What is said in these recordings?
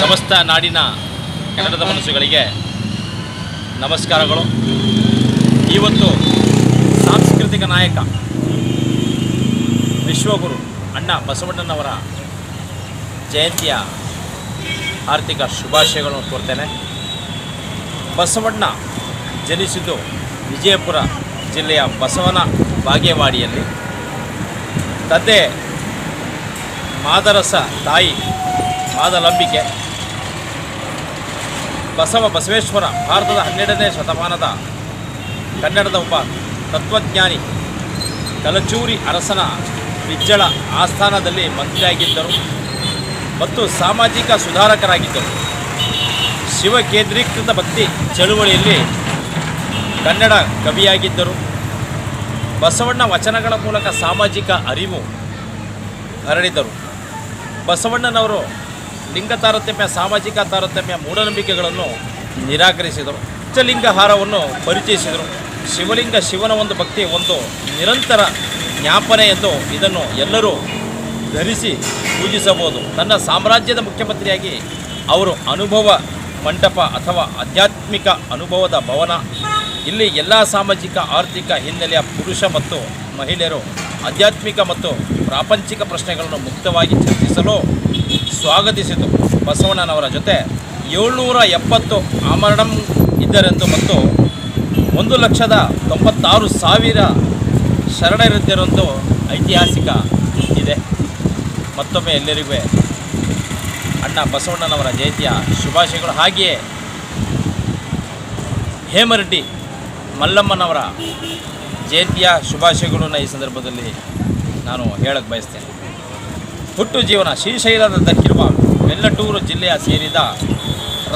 ಸಮಸ್ತ ನಾಡಿನ ಕನ್ನಡದ ಮನಸ್ಸುಗಳಿಗೆ ನಮಸ್ಕಾರಗಳು. ಇವತ್ತು ಸಾಂಸ್ಕೃತಿಕ ನಾಯಕ ವಿಶ್ವಗುರು ಅಣ್ಣ ಬಸವಣ್ಣನವರ ಜಯಂತಿಯ ಆರ್ಥಿಕ ಶುಭಾಶಯಗಳನ್ನು ಕೋರ್ತೇನೆ. ಬಸವಣ್ಣ ಜನಿಸಿದ್ದು ವಿಜಯಪುರ ಜಿಲ್ಲೆಯ ಬಸವನ ಬಾಗೇವಾಡಿಯಲ್ಲಿ. ತಂದೆ ಮಾದರಸ ತಾಯಿ ಮಾದಲಂಬಿಕೆ. ಬಸವ ಬಸವೇಶ್ವರ, ಭಾರತದ ಹನ್ನೆರಡನೇ ಶತಮಾನದ ಕನ್ನಡದ ಒಬ್ಬ ತತ್ವಜ್ಞಾನಿ ಕಲಚೂರಿ ಅರಸನ ಬಿಜ್ಜಳ ಆಸ್ಥಾನದಲ್ಲಿ ಮಂತ್ರಿಯಾಗಿದ್ದರು ಮತ್ತು ಸಾಮಾಜಿಕ ಸುಧಾರಕರಾಗಿದ್ದರು. ಶಿವ ಕೇಂದ್ರೀಕೃತ ಭಕ್ತಿ ಚಳುವಳಿಯಲ್ಲಿ ಕನ್ನಡ ಕವಿಯಾಗಿದ್ದರು. ಬಸವಣ್ಣ ವಚನಗಳ ಮೂಲಕ ಸಾಮಾಜಿಕ ಅರಿವು ಹರಡಿದರು. ಬಸವಣ್ಣನವರು ಲಿಂಗ ತಾರತಮ್ಯ, ಸಾಮಾಜಿಕ ತಾರತಮ್ಯ ಮೂಢನಂಬಿಕೆಗಳನ್ನು ನಿರಾಕರಿಸಿದರು. ಪಂಚಲಿಂಗ ಹಾರವನ್ನು ಪರಿಚಯಿಸಿದರು. ಶಿವಲಿಂಗ ಶಿವನ ಒಂದು ಭಕ್ತಿ, ಒಂದು ನಿರಂತರ ಜ್ಞಾಪನೆ ಎಂದು ಇದನ್ನು ಎಲ್ಲರೂ ಧರಿಸಿ ಪೂಜಿಸಬಹುದು. ತನ್ನ ಸಾಮ್ರಾಜ್ಯದ ಮುಖ್ಯಮಂತ್ರಿಯಾಗಿ ಅವರು ಅನುಭವ ಮಂಟಪ ಅಥವಾ ಆಧ್ಯಾತ್ಮಿಕ ಅನುಭವದ ಭವನ. ಇಲ್ಲಿ ಎಲ್ಲ ಸಾಮಾಜಿಕ, ಆರ್ಥಿಕ ಹಿನ್ನೆಲೆಯ ಪುರುಷ ಮತ್ತು ಮಹಿಳೆಯರು ಆಧ್ಯಾತ್ಮಿಕ ಮತ್ತು ಪ್ರಾಪಂಚಿಕ ಪ್ರಶ್ನೆಗಳನ್ನು ಮುಕ್ತವಾಗಿ ಚರ್ಚಿಸಲು ಸ್ವಾಗತಿಸಿತು ಬಸವಣ್ಣನವರ ಜೊತೆ. ಏಳ್ನೂರ ಎಪ್ಪತ್ತು ಆಮರಣಂ ಇದ್ದರೆಂದು ಮತ್ತು ಒಂದು ಲಕ್ಷದ ತೊಂಬತ್ತಾರು ಸಾವಿರ ಶರಣರಿದ್ದರೆಂದು ಐತಿಹಾಸಿಕ ಇದೆ. ಮತ್ತೊಮ್ಮೆ ಎಲ್ಲರಿಗೂ ಅಣ್ಣ ಬಸವಣ್ಣನವರ ಜಯಂತಿಯ ಶುಭಾಶಯಗಳು. ಹಾಗೆಯೇ ಹೇಮರೆಡ್ಡಿ ಮಲ್ಲಮ್ಮನವರ ಜಯಂತಿಯ ಶುಭಾಶಯಗಳನ್ನು ಈ ಸಂದರ್ಭದಲ್ಲಿ ನಾನು ಹೇಳಕ್ಕೆ ಬಯಸ್ತೇನೆ. ಹುಟ್ಟು ಜೀವನ ಶ್ರೀಶೈಲದಕ್ಕಿರುವ ವೆಲ್ಲಟೂರು ಜಿಲ್ಲೆಯ ಸೇರಿದ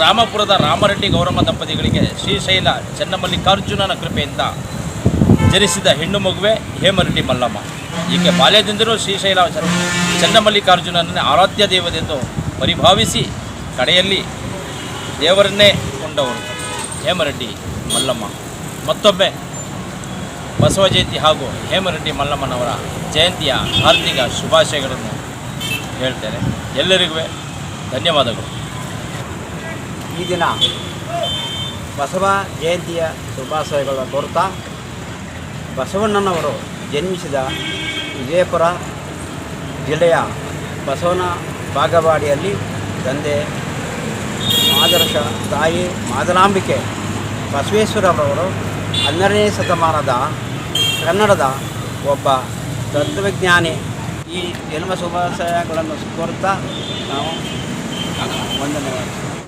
ರಾಮಪುರದ ರಾಮರೆಡ್ಡಿ ಗೌರಮ್ಮ ದಂಪತಿಗಳಿಗೆ ಶ್ರೀಶೈಲ ಚೆನ್ನಮಲ್ಲಿಕಾರ್ಜುನನ ಕೃಪೆಯಿಂದ ಜನಿಸಿದ ಹೆಣ್ಣು ಮಗುವೆ ಹೇಮರೆಡ್ಡಿ ಮಲ್ಲಮ್ಮ. ಈಕೆ ಬಾಲ್ಯದಿಂದಲೂ ಶ್ರೀಶೈಲ ಚೆನ್ನಮಲ್ಲಿಕಾರ್ಜುನನನ್ನೇ ಆರಾಧ್ಯ ದೇವದೆಂದು ಪರಿಭಾವಿಸಿ ಕಡೆಯಲ್ಲಿ ದೇವರನ್ನೇ ಕೊಂಡವರು ಹೇಮರೆಡ್ಡಿ ಮಲ್ಲಮ್ಮ. ಮತ್ತೊಮ್ಮೆ ಬಸವ ಜಯಂತಿ ಹಾಗೂ ಹೇಮರೆಡ್ಡಿ ಮಲ್ಲಮ್ಮನವರ ಜಯಂತಿಯ ಹಾರ್ದಿಕ ಶುಭಾಶಯಗಳನ್ನು ಹೇಳ್ತೇನೆ. ಎಲ್ಲರಿಗೂ ಧನ್ಯವಾದಗಳು. ಈ ದಿನ ಬಸವ ಜಯಂತಿಯ ಶುಭಾಶಯಗಳ ಕೋರುತ್ತಾ ಬಸವಣ್ಣನವರು ಜನ್ಮಿಸಿದ ವಿಜಯಪುರ ಜಿಲ್ಲೆಯ ಬಸವನ ಬಾಗವಾಡಿಯಲ್ಲಿ ತಂದೆ, ಮಾದರ್ಶ ತಾಯಿ ಮಾದಲಾಂಬಿಕೆ ಬಸವೇಶ್ವರರವರು ಹನ್ನೆರಡನೇ ಶತಮಾನದ ಕನ್ನಡದ ಒಬ್ಬ ತತ್ವಜ್ಞಾನಿ ಈ ಜನ್ಮ ಶುಭಾಶಯಗಳನ್ನು ಕೋರ್ತಾ ನಾವು ವಂದನೆ